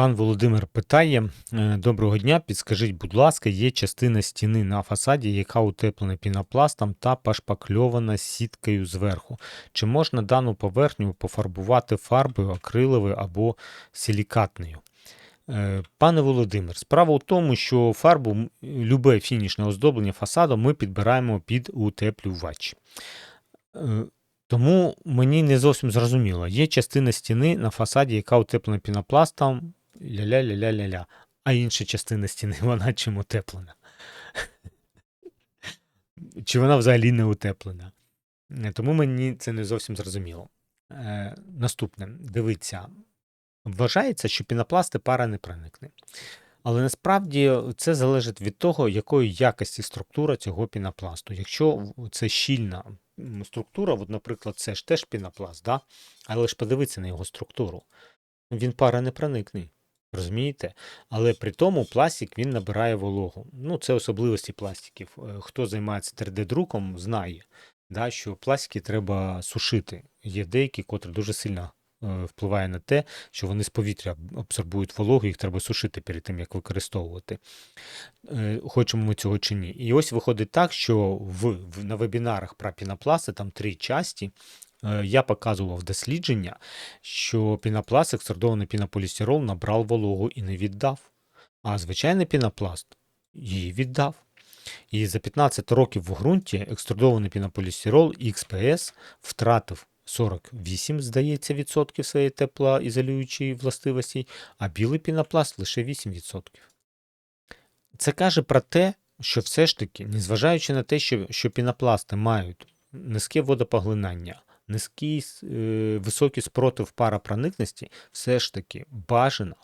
Пан Володимир питає: е, Доброго дня, підскажіть, будь ласка, є частина стіни на фасаді, яка утеплена пінопластом та пошпакльована сіткою зверху. Чи можна дану поверхню пофарбувати фарбою акриловою або силікатною? Е, Пане Володимир, справа у тому, що фарбу, любе фінішне оздоблення фасаду ми підбираємо під утеплювач. Е, Тому мені не зовсім зрозуміло. Є частина стіни на фасаді, яка утеплена пінопластом, ля-ля-ля-ля-ля-ля. А інша частина стіни, вона чим утеплена? Чи вона взагалі не утеплена? Тому мені це не зовсім зрозуміло. Е, наступне, дивіться, вважається, що пінопласти пара не проникне. Але насправді це залежить від того, якої якості структура цього пінопласту. Якщо це щільна структура, от, наприклад, це ж теж пінопласт, да? але ж подивіться на його структуру. Він пара не проникний. Розумієте? Але при тому пластик він набирає вологу. Ну, це особливості пластиків. Е, Хто займається 3D-друком, знає, да, що пластики треба сушити. Є деякі, котрі дуже сильно е, впливає на те, що вони з повітря абсорбують вологу, їх треба сушити перед тим, як використовувати. Е, Хочемо ми цього чи ні. І ось виходить так, що в, в, на вебінарах про пінопласти, там три часті, я показував дослідження, що пінопласт, екструдований пінополістирол, набрав вологу і не віддав. А звичайний пінопласт її віддав. І за 15 років в ґрунті екструдований пінополістирол XPS втратив 48, здається, відсотків своєї теплоізолюючої властивості, а білий пінопласт лише 8%. Це каже про те, що все ж таки, незважаючи на те, що, що пінопласти мають низьке водопоглинання, низький е, високий спротив паропроникності, все ж таки бажано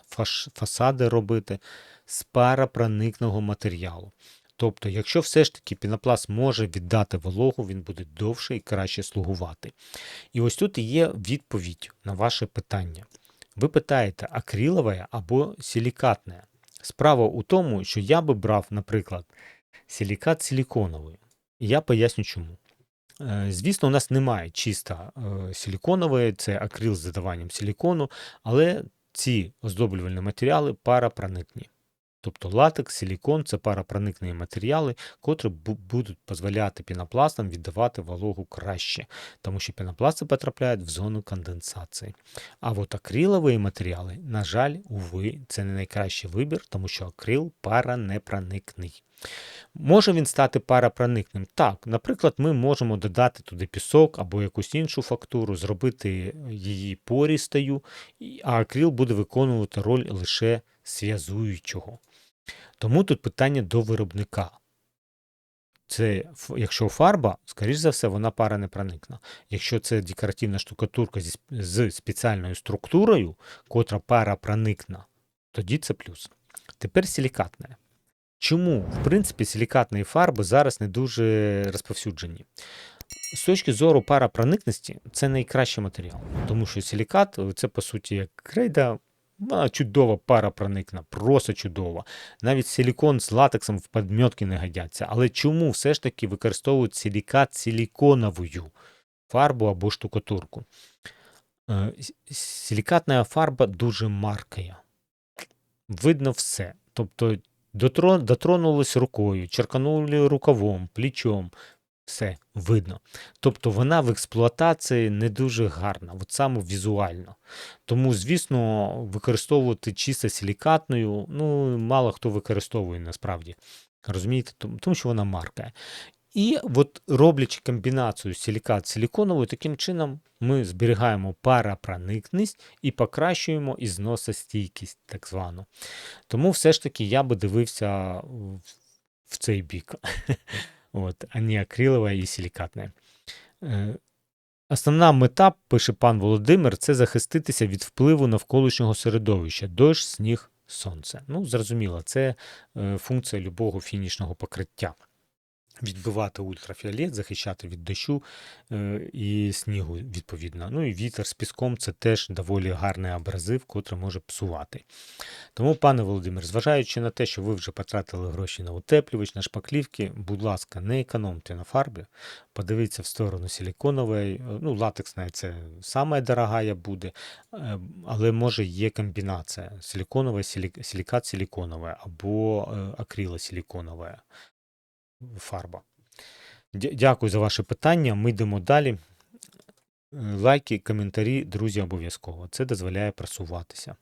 фасади робити з паропроникного матеріалу. Тобто, якщо все ж таки пінопласт може віддати вологу, він буде довше і краще слугувати. І ось тут є відповідь на ваше питання. Ви питаєте, акрилове або силікатне? Справа у тому, що я би брав, наприклад, силікат силіконовий. Я поясню чому. Е, Звісно, у нас немає чисто е, силіконової, це акрил з додаванням силікону, але ці оздоблювальні матеріали парапроникні. Тобто латекс, силікон це парапроникні матеріали, котрі будуть дозволяти пінопластам віддавати вологу краще, тому що пінопласти потрапляють в зону конденсації. А от акрилові матеріали, на жаль, уви, це не найкращий вибір, тому що акрил паранепроникний. Може він стати парапроникним? Так, наприклад, ми можемо додати туди пісок або якусь іншу фактуру, зробити її порістою, а акрил буде виконувати роль лише зв'язуючого. Тому тут питання до виробника. Це якщо фарба, скоріш за все, вона пара не проникна. Якщо це декоративна штукатурка зі, з спеціальною структурою, котра пара проникна, тоді це плюс. Тепер силікатне. Чому, в принципі, силікатні фарби зараз не дуже розповсюджені? З точки зору парапроникності, це найкращий матеріал, тому що силікат це по суті як крейда, вона чудова парапроникна, просто чудова. Навіть силікон з латексом в подмьотки не годяться. Але чому все ж таки використовують силікат силіконовою фарбу або штукатурку? Е, Силікатна фарба дуже маркая. Видно все. Тобто дотро- дотронулись рукою, черканули рукавом, плечом. Все видно. Тобто вона в експлуатації не дуже гарна, от саме візуально. Тому, звісно, використовувати чисто силікатною, ну, мало хто використовує насправді. Розумієте, Тому- що вона марка. І от роблячи комбінацію силікат силіконовою, таким чином ми зберігаємо парапроникність і покращуємо ізносостійкість, так звану. Тому все ж таки я би дивився в цей бік. От, а не акрилове і силікатне. Е, Основна мета, пише пан Володимир, це захиститися від впливу навколишнього середовища, дощ, сніг, сонце. Ну, зрозуміло, це е, функція любого фінішного покриття. Відбивати ультрафіолет, захищати від дощу е, і снігу, відповідно. Ну і вітер з піском це теж доволі гарний абразив, котрий може псувати. Тому, пане Володимир, зважаючи на те, що ви вже потратили гроші на утеплювач, на шпаклівки, будь ласка, не економте на фарбі, подивіться в сторону силіконової, е, ну, латексна це саме дорогая буде, е, але може є комбінація силіконова, силі- силікат силіконова або е, акрилосиліконова фарба. Дякую за ваше питання. Ми йдемо далі. Е, Лайки, коментарі, друзі, обов'язково. Це дозволяє просуватися.